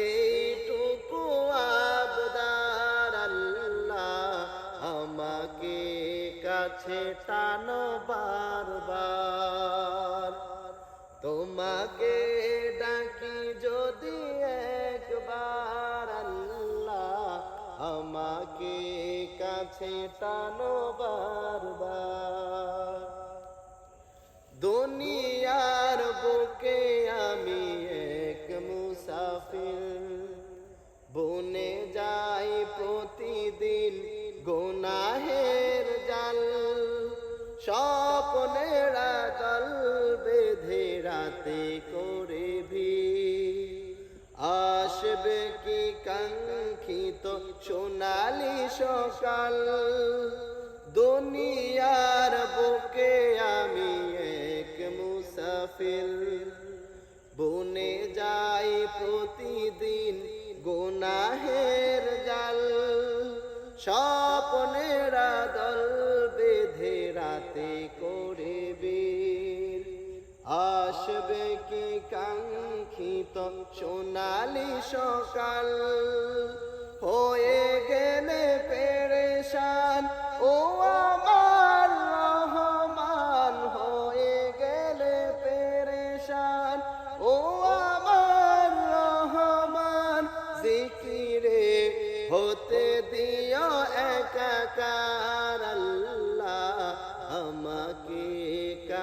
এইটুকু আবদার আল্লাহ আমাকে কাছে টানো বারবার তোমাকে ডাকি যদি একবার আল্লাহ আমাকে কাছে টানো বারবার দুনিয়ার গোনাহের জাল স্বপ্নেরা জল বেঁধে রাতে করে ভি আসবে কি কাঙ্ক্ষিত সোনালি সকাল? দুনিয়ার রাতে করে বীর। আসবে কি কাঙ্ক্ষিত? সোনালি সকাল হয়ে গেলে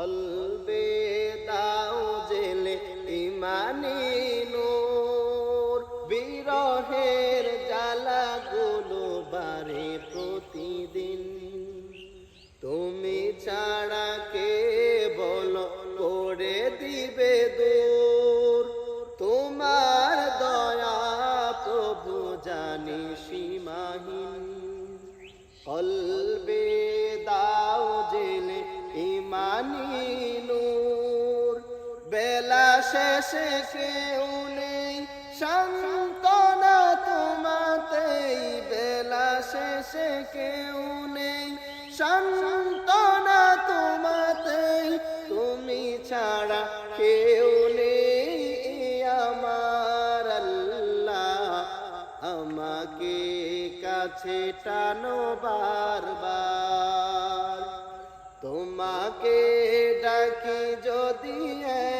কলবে দাও জেলে ইমানি নূর। বিরহের জ্বালাগুলো বারে প্রতিদিন। তুমি ছাড়া কে বলো করে দিবে দূর? তোমার দয়া প্রভু জানি সীমাহীন। কলবে শেষে কেউ নেই সান্তনা তোমাতেই বেলা শেষে কেউ নেই। সান্তনা তোমাতেই তুমি ছাড়া কেউ নেই আমার আমাকে কাছে টানো বারবার। তোমাকে ডাকি যদি একবার